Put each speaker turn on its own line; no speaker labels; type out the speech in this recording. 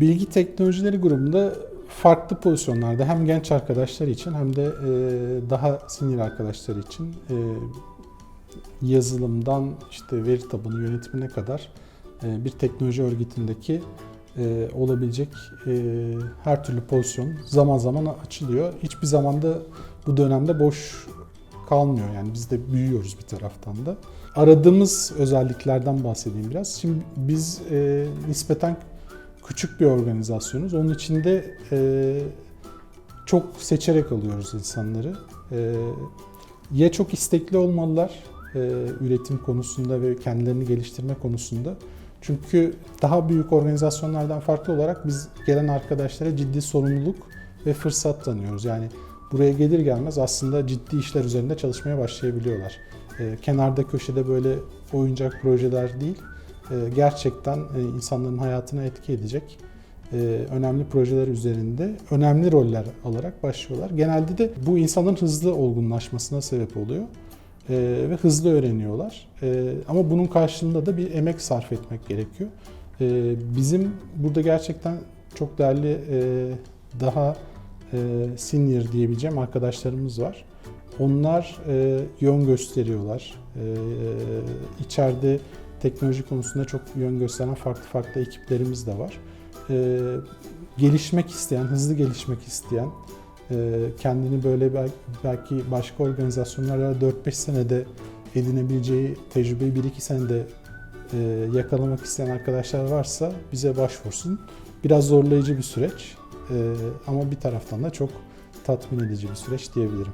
Bilgi Teknolojileri grubunda farklı pozisyonlarda hem genç arkadaşlar için hem de e, daha senior arkadaşlar için e, yazılımdan işte veri tabanı yönetimine kadar e, bir teknoloji örgütündeki olabilecek her türlü pozisyon zaman zaman açılıyor. Hiçbir zamanda bu dönemde boş kalmıyor. Yani biz de büyüyoruz bir taraftan da. Aradığımız özelliklerden bahsedeyim biraz. Şimdi biz e, nispeten küçük bir organizasyonuz. Onun içinde e, çok seçerek alıyoruz insanları. E, ya çok istekli olmalılar e, üretim konusunda ve kendilerini geliştirme konusunda. Çünkü daha büyük organizasyonlardan farklı olarak biz gelen arkadaşlara ciddi sorumluluk ve fırsat tanıyoruz. Yani buraya gelir gelmez aslında ciddi işler üzerinde çalışmaya başlayabiliyorlar. E, kenarda köşede böyle oyuncak projeler değil, gerçekten e, insanların hayatına etki edecek e, önemli projeler üzerinde önemli roller alarak başlıyorlar. Genelde de bu insanların hızlı olgunlaşmasına sebep oluyor e, ve hızlı öğreniyorlar. E, ama bunun karşılığında da bir emek sarf etmek gerekiyor. E, bizim burada gerçekten çok değerli e, daha e, senior diyebileceğim arkadaşlarımız var. Onlar e, yön gösteriyorlar. E, içeride teknoloji konusunda çok yön gösteren farklı farklı ekiplerimiz de var. E, gelişmek isteyen, hızlı gelişmek isteyen, e, kendini böyle bel- belki başka organizasyonlarla 4-5 senede edinebileceği tecrübeyi 1-2 senede e, yakalamak isteyen arkadaşlar varsa bize başvursun. Biraz zorlayıcı bir süreç e, ama bir taraftan da çok tatmin edici bir süreç diyebilirim.